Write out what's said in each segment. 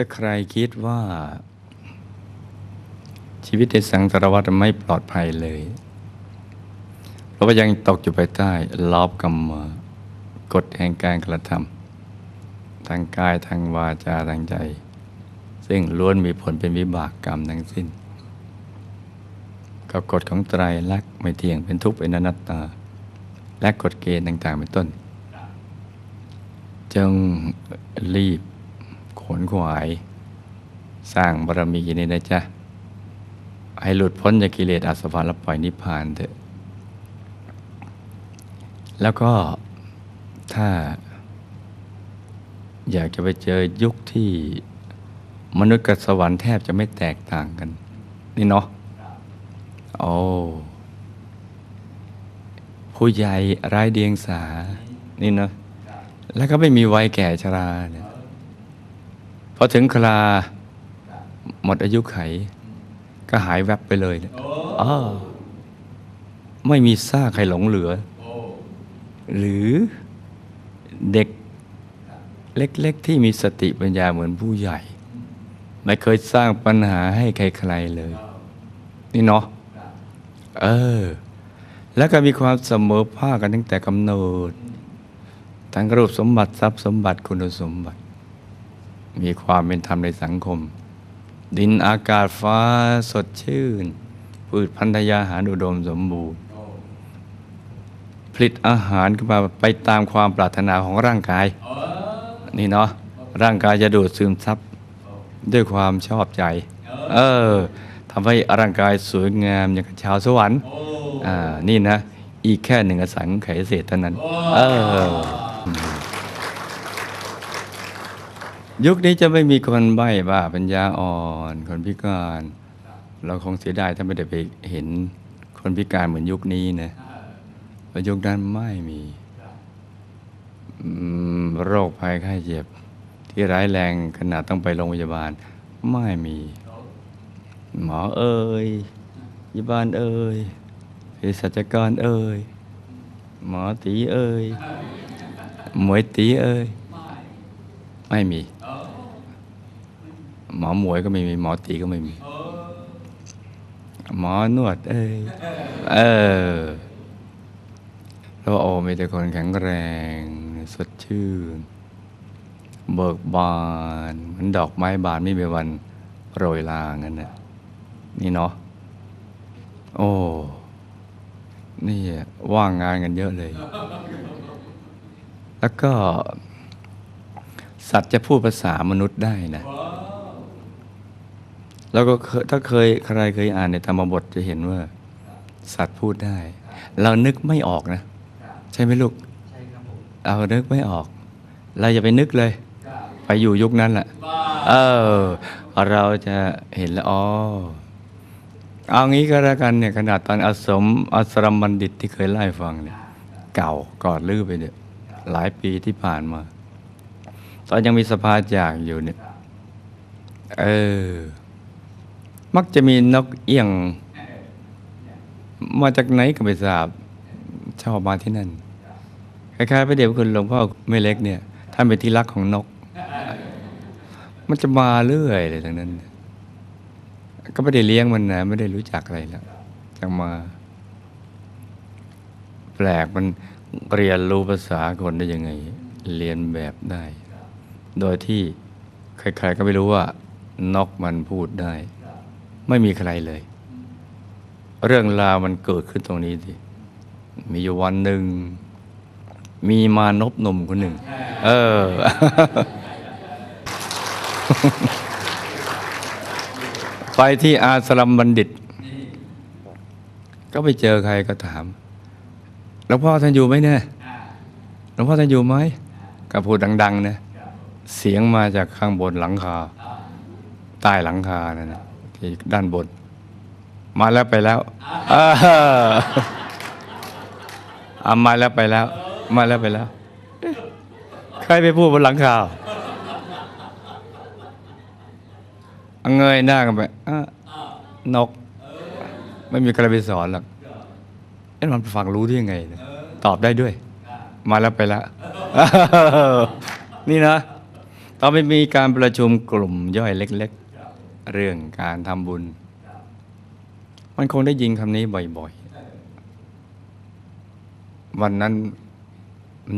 ถ้าใครคิดว่า ชีวิตในสังสารวัฏไม่ปลอดภัยเลยเพราะว่ายังตกอยู่ภายใต้ลอบกรรมกฎแห่งการกระทำทางกายทางวาจาทางใจ ซึ่งล้วนมีผลเป็นวิบากกรรมทั้งสิ้น กับกฎของไตรลักษณ์ไม่เที่ยงเป็นทุกข์เป็นอนัตตา และกฎเกณฑ์ต่าง ๆ เป็นต้น จงรีบ นขวาย สร้างบารมีนี่นะจ๊ะ ให้หลุดพ้นจากกิเลสอาสวะและปล่อยนิพพานเถอะ แล้วก็ถ้า อยากจะไปเจอยุคที่มนุษย์กับสวรรค์แทบจะไม่แตกต่างกัน นี่เนาะโอ้ผู้ใหญ่ไร้เดียงสา นี่เนาะแล้วก็ไม่มีวัยแก่ชราเนี่ย พอถึงคราหมดอายุไข ก็หายแวบไปเลยเนี่ยอ้อไม่มีซากใครหลงเหลือ หรือเด็กเล็กๆ ที่มีสติปัญญาเหมือนผู้ใหญ่ ไม่เคยสร้างปัญหาให้ใครๆเลย นี่เนาะเออ แล้วก็มีความเสมอภาคกันตั้งแต่กำเนิด ทั้งรูปสมบัติทรัพย์สมบัติคุณสมบัติ มีความเป็นธรรมในสังคม ดินอากาศฟ้าสดชื่น พืชพันธยาหารอุดมสมบูรณ์ ผลิตอาหารขึ้นมาไปตามความปรารถนาของร่างกาย นี่เนาะร่างกายจะดูดซึมซับด้วยความชอบใจ เออทำให้ร่างกายสวยงามอย่างชาวสวรรค์อ่านี่นะ อีกแค่หนึ่งอสังไขยเศษเท่านั้น เออ ยุคนี้จะไม่มีคนใบ้บ้าปัญญาอ่อน คนพิการ เราคงเสียดายถ้าไม่ได้ไปเห็นคนพิการเหมือนยุคนี้นะเพระยุคนั้นไม่มีโรคภัยไข้เจ็บ ที่ร้ายแรงขนาดต้องไปโรงพยาบาล ไม่มี หมอเอ่ยพยาบาลเอ่ยเภสัชกรเอ่ยหมอตีเอ่ยหมวยตีเอ่ยไม่มี หมอหมวยก็ไม่มีหมอตีก็ไม่มี หมอนวด เอ้ยเออแล้วโอมีแต่คนแข็งแรง สดชื่น เบิกบานเหมือนดอกไม้บานไม่มีวันโรยลางั้นนะนี่เนาะโอ้นี่ว่างงานกันเยอะเลย แล้วก็ สัตว์จะพูดภาษามนุษย์ได้นะ แล้วก็เคยถ้าเคยใครเคยอ่านในธรรมบทจะเห็นว่า สัตว์พูดได้ เรานึกไม่ออกนะ ใช่ไหมลูกเรานึกไม่ออก เราอย่าไปนึกเลย ไปอยู่ยุคนั้นแหละเออ เราจะเห็นแล้วอ๋อเอางี้ก็แล้วกันเนี่ยขนาดตอนอสมอสรมบัณฑิตที่เคยเล่าให้ฟังเนี่ยเก่าก่อนลือไปเนี่ยหลายปีที่ผ่านมา ตอนยังมีสภาจากอยู่เนี่ย เออ มักจะมีนกเอี้ยง มาจากไหนก็ไม่ทราบชอบมาที่นั่น คล้ายๆพระเดชพระคุณหลวงพ่อไม่เล็กเนี่ยท่านเป็นที่รักของนก มันจะมาเรื่อยเลยทั้งนั้น ก็ไม่ได้เลี้ยงมันนะไม่ได้รู้จักอะไรแล้วจะมาแปลกมันเรียนรู้ภาษาคนได้ยังไง เรียนแบบได้ โดยที่ใครๆก็ไม่รู้ว่านกมันพูดได้ ไม่มีใครเลย เรื่องราวมันเกิดขึ้นตรงนี้สิมีอยู่วันหนึ่ง มีมานพหนุ่มคนหนึ่ง เออ ไปที่อาสรัมบัณฑิต ก็ไปเจอใครก็ถามหลวงพ่อท่านอยู่ไหมเนี่ยหลวงพ่อท่านอยู่ไหมก็พูดดัง ๆ นะ เสียงมาจากข้างบนหลังคา ใต้หลังคานั่นนะ ที่ด้านบน มาแล้วไปแล้วเออเอามาแล้วไปแล้ว มาแล้วไปแล้วเอ๊ะใครไปพูดบนหลังคาเอาเงยหน้ากันไปอะนก ไม่มีใครไปสอนหรอกเอ๊ะมันฟังรู้ได้ยังไงเนี่ยตอบได้ด้วย มาแล้วไปแล้ว นี่นะต่อไปมีการประชุมกลุ่มย่อยเล็ก ๆ เรื่องการทำบุญ มันคงได้ยินคำนี้บ่อยๆ วันนั้น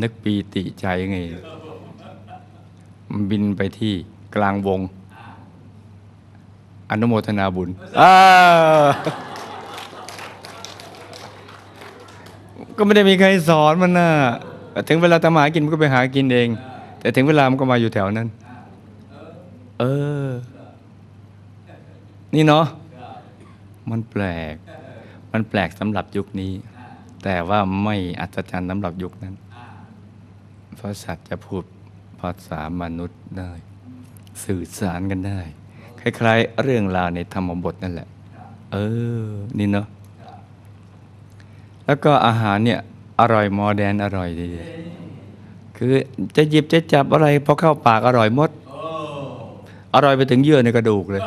นึกปีติใจไงมันบินไปที่กลางวง อนุโมทนาบุญอ่าก็ไม่ได้มีใครสอนมันนะแต่ถึงเวลาทำหากินมันก็ไปหากินเอง แต่ถึงเวลามันก็มาอยู่แถวนั้น เออ นี่เนาะมันแปลก มันแปลกสำหรับยุคนี้ แต่ว่าไม่อัศจรรย์สำหรับยุคนั้น เพราะสัตว์จะพูดภาษามนุษย์ได้ สื่อสารกันได้ คล้ายๆ เรื่องราวในธรรมบทนั่นแหละ เออ นี่เนาะแล้วก็อาหารเนี่ย อร่อยมอแดนอร่อยดีคือจะหยิบจะจับอะไรพอเข้าปากอร่อยหมด อร่อยไปถึงเยื่อในกระดูกเลย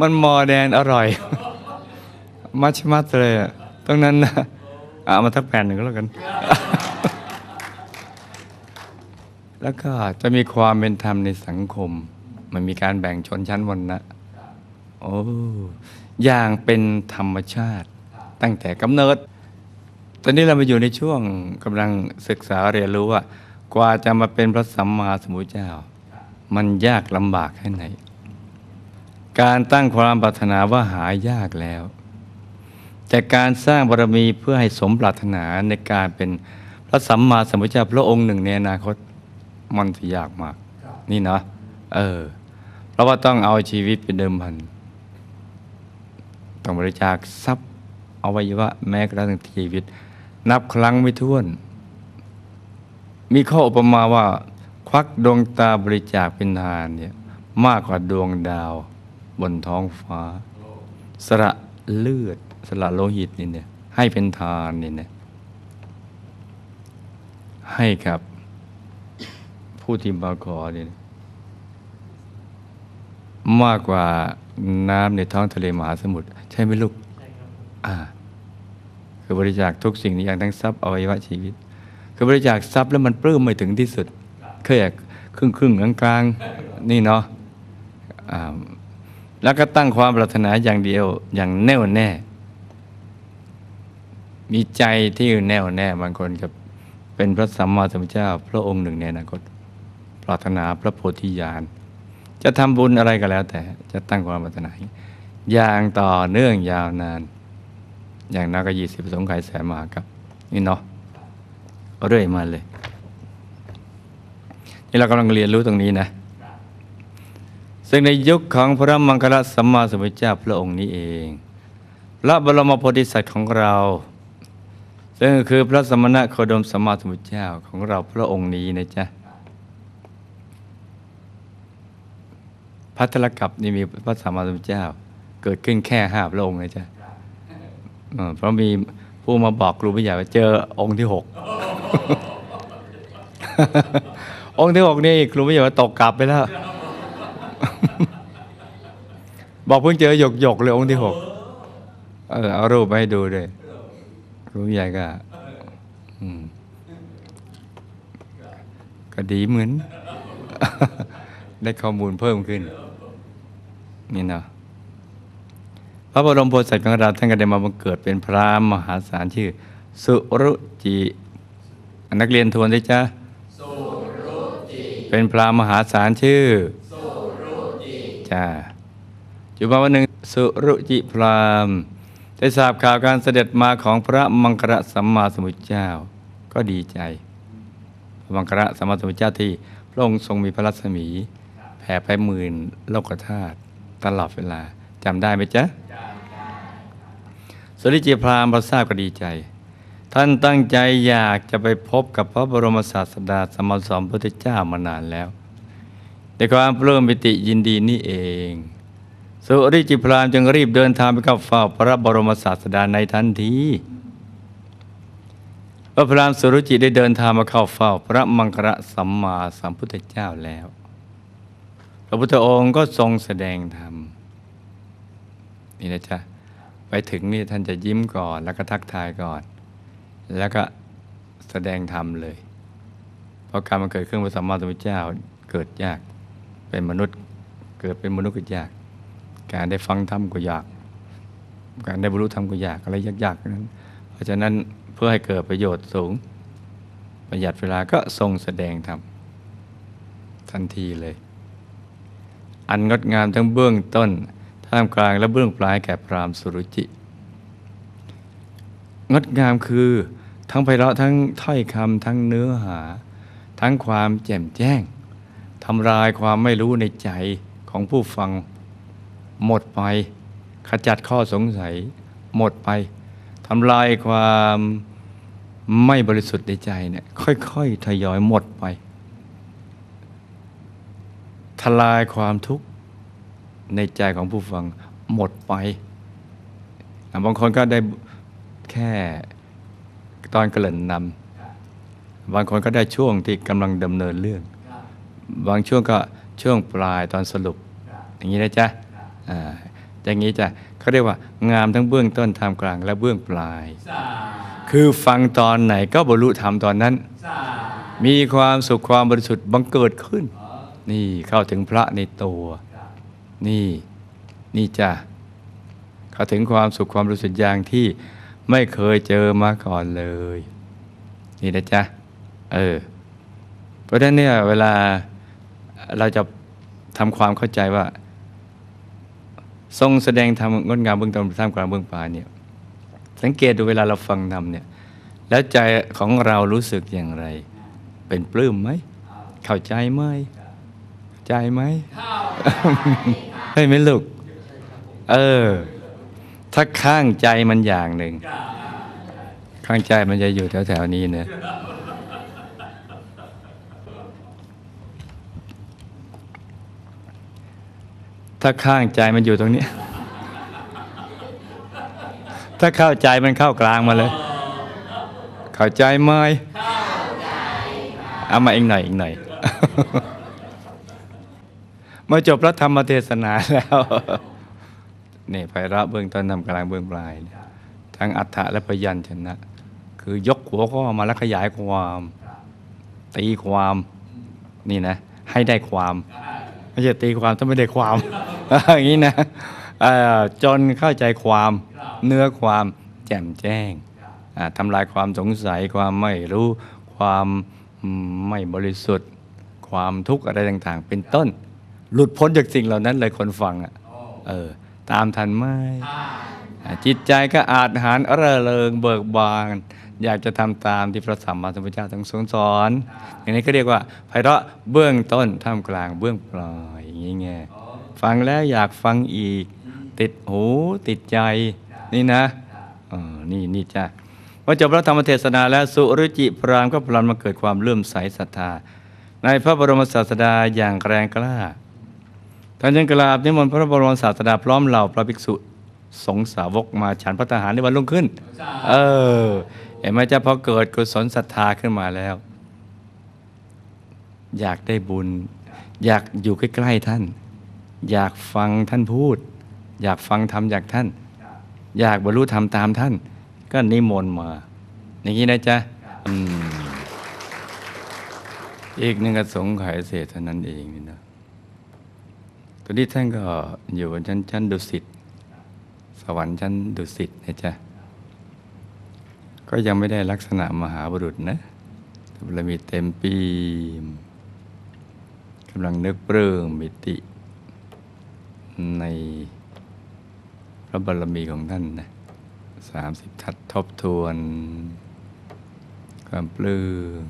มันมอแดนอร่อย มัชมัดเลยอะตรงนั้นนะเอามาทักแผ่นหนึ่งก็แล้วกัน แล้วก็จะมีความเป็นธรรมในสังคม มันมีการแบ่งชนชั้นวรรณะโอ้อย่างเป็นธรรมชาติตั้งแต่กำเนิด ตอนนี้เรามาอยู่ในช่วงกำลังศึกษาเรียนรู้ว่า กว่าจะมาเป็นพระสัมมาสัมพุทธเจ้า มันยากลำบากแค่ไหน การตั้งความปรารถนาว่าหายากแล้วแต่การสร้างบารมีเพื่อให้สมปรารถนาในการเป็นพระสัมมาสัมพุทธเจ้าพระองค์หนึ่งในอนาคตมันสิยากมาก นี่เนาะเออเพราะว่าต้องเอาชีวิตเป็นเดิมพันต้องบริจาคทรัพย์อวัยวะแม้กระทั่งชีวิต นับครั้งไม่ถ้วน มีข้ออุปมาว่า ควักดวงตาบริจาคเป็นทานเนี่ยมากกว่าดวงดาว บนท้องฟ้า สละเลือด สละโลหิตนี่เนี่ยให้เป็นทานนี่เนี่ยให้กับผู้ที่มาขอเนี่ยมากกว่าน้ำในท้องทะเลมหาสมุทรใช่ไหมลูกอ่า คือบริจาคทุกสิ่งอย่างทั้งทรัพย์อวัยวะชีวิต คือบริจาคทรัพย์แล้วมันปลื้มไม่ถึงที่สุดแค่ครึ่งครึ่งกลางกลางๆนี่เนาะอ่า แล้วก็ตั้งความปรารถนาอย่างเดียวอย่างแน่วแน่ มีใจที่แน่วแน่บางคนกับ เป็นพระสัมมาสัมพุทธเจ้า พระองค์หนึ่งในอนาคตปรารถนาพระโพธิญาณจะทำบุญอะไรก็แล้ว แต่จะตั้งความปรารถนาอย่างต่อเนื่องยาวนาน อย่างนักยี่สิบสงไขยแสนมหากับ นี่เนาะเรื่อยมาเลย นี่เรากำลังเรียนรู้ตรงนี้นะ ซึ่งในยุคของพระมังคลสัมมาสัมพุทธเจ้าพระองค์นี้เอง พระบรมโพธิสัตว์ของเรา ซึ่งคือพระสมณะโคดมสัมมาสัมพุทธเจ้าของเราพระองค์นี้นะจ๊ะพัทรกับนี่มีพระสัมมาสัมพุทธเจ้า เกิดขึ้นแค่ห้าพระองค์นะจ๊ะเพราะมีผู้มาบอกครูผู้ใหญ่ว่าเจอองค์ที่หกองค์ที่หกนี่ครูผู้ใหญ่ว่าตกกลับไปแล้ว บอกเพิ่งเจอหยกหยกๆเลยองค์ที่หกเออเอารูปมาให้ดูด้วยรูผู้ใหญ่ก็อืมก็ดีเหมือน ได้ข้อมูลเพิ่มขึ้น นี่เนาะพระบรมโพธิสัตว์ของเราท่านก็ได้มาบังเกิดเป็นพระมหาศาลชื่อ สุรุจินักเรียนทวนด้วยจ้าสุรุจิเป็นพระมหาศาลชื่อ จิจ้าจุบันวันหนึ่งสุรุจิพรามได้ทราบข่าวการเสด็จมาของพระมังคระสัมมาสัมพุทธเจ้าก็ดีใจ พระมังคระสัมมาสัมพุทธเจ้าที่พระองค์ทรงมีพระรัศมี แผ่ไปหมื่นโลกธาตุตลอดเวลาจำได้ไหมจ๊ะสุริจิพรามพอทราบก็ดีใจ ท่านตั้งใจอยากจะไปพบกับพระบรมศาสดาสมมาสมพุทธเจ้ามานานแล้ว แต่ความปลื้มปิติยินดีนี่เองสุริจิพรามจึงรีบเดินทางไปเข้าเฝ้าพระบรมศาสดาในทันทีพระพรามสุรุจิได้เดินทางมาเข้าเฝ้าพระมังคระสัมมาสัมพุทธเจ้าแล้ว พระพุทธองค์ก็ทรงแสดงธรรม นี่นะจ๊ะ ไปถึงนี่ท่านจะยิ้มก่อน แล้วก็ทักทายก่อน แล้วก็แสดงธรรมเลย เพราะการมันเกิดขึ้นพระสัมมาสัมพุทธเจ้าเกิดยาก เป็นมนุษย์เกิดเป็นมนุษย์ก็ยาก การได้ฟังธรรมก็ยาก การได้บรรลุธรรมก็ยากอะไรยากๆนั้น เพราะฉะนั้นเพื่อให้เกิดประโยชน์สูง ประหยัดเวลาก็ทรงแสดงธรรมทันทีเลย อันงดงามทั้งเบื้องต้น ท่ามกลางและเบื้องปลายแก่พรามสุรุจิ งดงามคือทั้งไพเราะทั้งถ้อยคำทั้งเนื้อหา ทั้งความแจ่มแจ้ง ทำลายความไม่รู้ในใจของผู้ฟัง หมดไป ขจัดข้อสงสัย หมดไปทำลายความไม่บริสุทธิ์ในใจเนี่ยค่อยๆทยอยหมดไป ทลายความทุกข์ในใจของผู้ฟังหมดไป บางคนก็ได้แค่ตอนเกริ่นนำบางคนก็ได้ช่วงที่กำลังดำเนินเรื่อง บางช่วงก็ช่วงปลายตอนสรุป อย่างนี้นะจ๊ะอ่าอย่างนี้จ้ะเขาเรียกว่างามทั้งเบื้องต้นท่ามกลางและเบื้องปลาย คือฟังตอนไหนก็บรรลุธรรมตอนนั้น มีความสุขความบริสุทธิ์บังเกิดขึ้น นี่เข้าถึงพระในตัว นี่นี่จ้ะเข้าถึงความสุขความบริสุทธิ์อย่างที่ไม่เคยเจอมาก่อนเลย นี่นะจ๊ะเออเพราะฉะนั้นเนี่ยเวลา เราจะทำความเข้าใจว่า ทรงแสดงธรรมงดงามเบื้องต้นท่ามกลางเบื้องปลายเนี่ยสังเกตดูเวลาเราฟังธรรมเนี่ยแล้วใจของเรารู้สึกอย่างไร เป็นปลื้มไหม เข้าใจไหมใจไหมเฮ้ไหม่ลูก เออ ถ้าข้างใจมันอย่างหนึ่ง ข้างใจมันจะอยู่แถวๆนี้เนะ ถ้าข้างใจมันอยู่ตรงนี้ ถ้าเข้าใจมันเข้ากลางมาเลย เข้าใจไหมเอามาอีกหน่อยอีกหน่อยมาจบพระธรรมเทศนาแล้วนี่ไพระเบื้องต้นทำกลางเบื้องปลายเนี่ยทั้งอัฏฐะและพยัญชนะ คือยกหัวข้อมาแล้วขยายความ ตีความนี่นะ ให้ได้ความ ไม่ใช่ตีความถ้าไม่ได้ความ อย่างนี้นะเอ่อจนเข้าใจความเนื้อความแจ่มแจ้งอ่าทำลายความสงสัยความไม่รู้ ความไม่บริสุทธิ์ ความทุกข์อะไรต่างๆ เป็นต้น หลุดพ้นจากสิ่งเหล่านั้นเลยคนฟังอะเออตามทันไหมอ่าจิตใจก็อาจหารเร่อเริงเบิกบานอยากจะทำตามที่พระสัมมาสัมพุทธเจ้าทรงทรงสอน อย่างนี้ก็เรียกว่าไพเราะเบื้องต้นท่ามกลางเบื้องปลายอย่างนี้ไง ฟังแล้วอยากฟังอีก ติดหูติดใจ นี่นะออนี่นี่จ้ะพอจบพระธรรมเทศนาแล้วสุรุจิพรามก็พลันมาเกิดความเลื่อมใสศรัทธา ในพระบรมศาสดาอย่างแรงกล้าท่านยังกราบนิมนต์พระบรมศาสดาพร้อมเหล่าพระภิกษุสงฆ์สาวกมาฉันพระทหารในวันรุ่งขึ้น เออ เห็นไหมจ๊ะพอเกิดกุศลศรัทธาขึ้นมาแล้ว อยากได้บุญ อยากอยู่ใกล้ๆท่าน อยากฟังท่านพูด อยากฟังธรรมจากท่าน อยากบรรลุธรรมตามท่าน ก็นิมนต์มา อย่างนี้นะจ๊ะอืมอีกหนึ่งก็สงไขยเศษเท่านั้นเองนี่นะตอนนี้ท่านก็อยู่บนชั้นชั้นดุสิตสวรรค์ชั้นดุสิตนะจ๊ะก็ยังไม่ได้ลักษณะมหาบุรุษนะบารมีเต็มปีมกำลังนึกเปลื้มมิติ ในพระบารมีของท่านนะสามสิบทัศทบทวน ความปลื้ม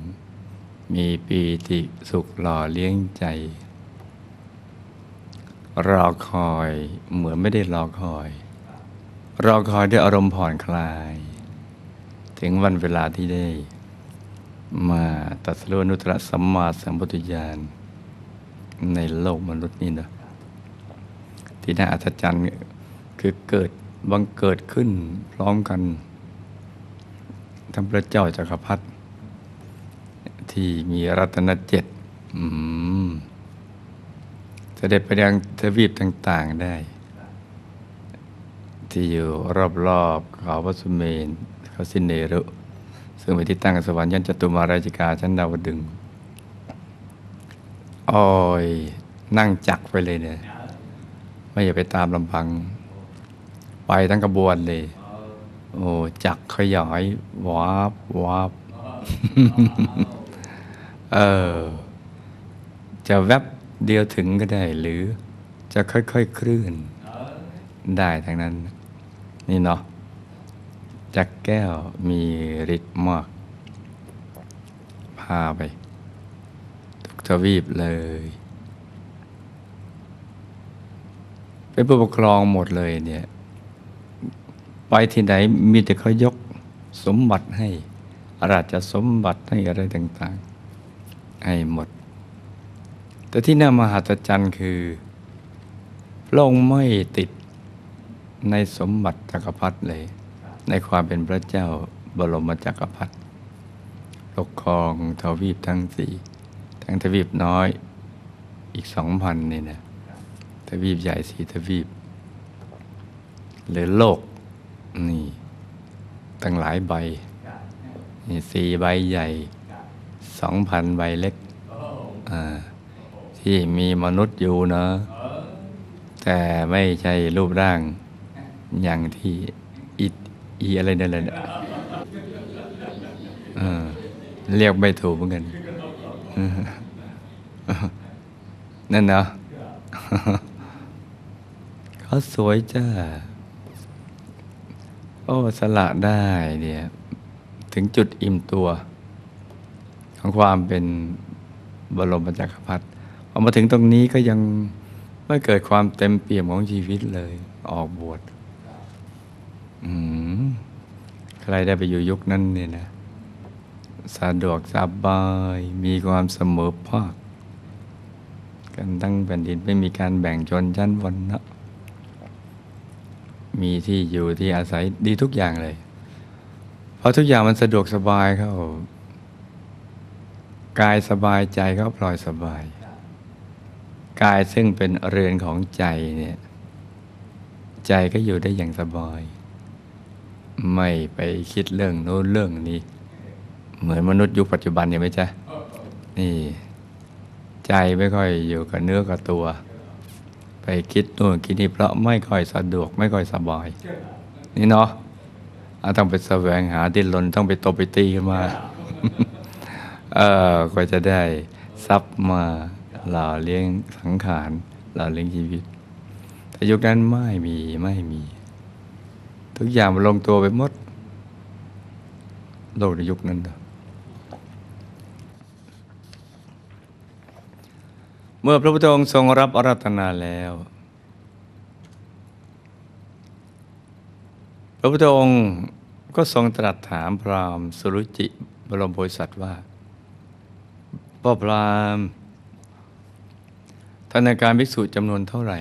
มีปีติสุขหล่อเลี้ยงใจ รอคอยเหมือนไม่ได้รอคอย รอคอยด้วยอารมณ์ผ่อนคลาย ถึงวันเวลาที่ได้มาตรัสรู้อนุตตรสัมมาสัมพุทธญาณในโลกมนุษย์นี่นะ ที่น่าอัศจรรย์คือเกิดบังเกิดขึ้นพร้อมกัน ทั้งพระเจ้าจักรพรรดิที่มีรัตนเจ็ดอืมเสด็จไปยังทวีปต่างๆได้ ที่อยู่รอบๆเขาพระสุเมนเขาสินเนรุ ซึ่งเป็นที่ตั้งสวรรค์ยันจตุมาราชิกาชั้นดาวดึงส์โอ้ยนั่งจักไปเลยเนี่ย ไม่อย่าไปตามลำพัง ไปทั้งกระบวนเลย โอ้จักขยายวาบวาบเออ จะแวบเดียวถึงก็ได้หรือ จะค่อยๆคลื่น ได้ทั้งนั้น นี่เนาะจักแก้วมีฤทธิ์มาก พาไป ทุกทวีปเลย เป็นผู้ปกครองหมดเลยเนี่ยไปที่ไหนมีแต่เขายกสมบัติให้ราชสมบัติให้อะไรต่างๆ ให้หมด แต่ที่น่ามหัศจรรย์คือพระองค์ไม่ติดในสมบัติจักรพรรดิเลย ในความเป็นพระเจ้าบรมจักรพรรดิปกครองทวีปทั้งสี่ทั้งทวีปน้อยอีกสองพันนี่นะ วีปใหญ่สีทวีป หรือโลก นี่ตั้งหลายใบนี่สี่ใบใหญ่สองพันใบเล็กที่มีมนุษย์อยู่เนอะแต่ไม่ใช่รูปร่าง อย่างที่อีอีอะไรนั่นแหละเออเรียกไม่ถูกเหมือนกันนั่นเนาะ เขาสวยจ้า โอ้สละได้เนี่ย ถึงจุดอิ่มตัว ของความเป็นบรมจักรพรรดิพอมาถึงตรงนี้ก็ยังไม่เกิดความเต็มเปี่ยมของชีวิตเลย ออกบวชใครได้ไปอยู่ยุคนั้นเนี่ยนะ สะดวกสบาย มีความเสมอภาค กันทั้งแผ่นดินไม่มีการแบ่งชนชั้นวรรณะ มีที่อยู่ที่อาศัยดีทุกอย่างเลย เพราะทุกอย่างมันสะดวกสบายเขากายสบายใจเขาพลอยสบาย กายซึ่งเป็นเรือนของใจเนี่ย ใจก็อยู่ได้อย่างสบาย ไม่ไปคิดเรื่องโน้นเรื่องนี้ เหมือนมนุษย์ยุคปัจจุบันเนี่ยไหมจ๊ะนี่ ใจไม่ค่อยอยู่กับเนื้อกับตัว ไปคิดนู่นคิดนี่เพราะไม่ค่อยสะดวกไม่ค่อยสบาย นี่เนาะอะต้องไปแสวงหาดิ้นรนต้องไปตบไปตีกันมาเออก็จะได้ทรัพย์มาหล่อเลี้ยงสังขารหล่อเลี้ยงชีวิต แต่ยุคนั้นไม่มีไม่มี ทุกอย่างมันลงตัวไปหมดโลกในยุคนั้นเนอะ เมื่อพระพุทธองค์ทรงรับอารัตนาแล้ว พระพุทธองค์ก็ทรงตรัสถามพราหมณ์สุรุจิบรมโพธิสัตว์ว่าพ่อพราหมณ์ธนาการภิกษุจำนวนเท่าไหร่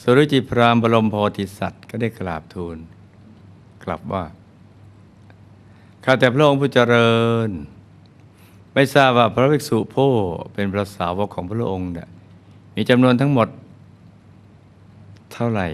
สุรุจิพราหมณ์บรมโพธิสัตว์ก็ได้กราบทูล กลับว่า ข้าแต่พระองค์ผู้เจริญ ไม่ทราบว่าพระภิกษุผู้เป็นพระสาวกของพระองค์เนี่ยมีจำนวนทั้งหมดเท่าไหร่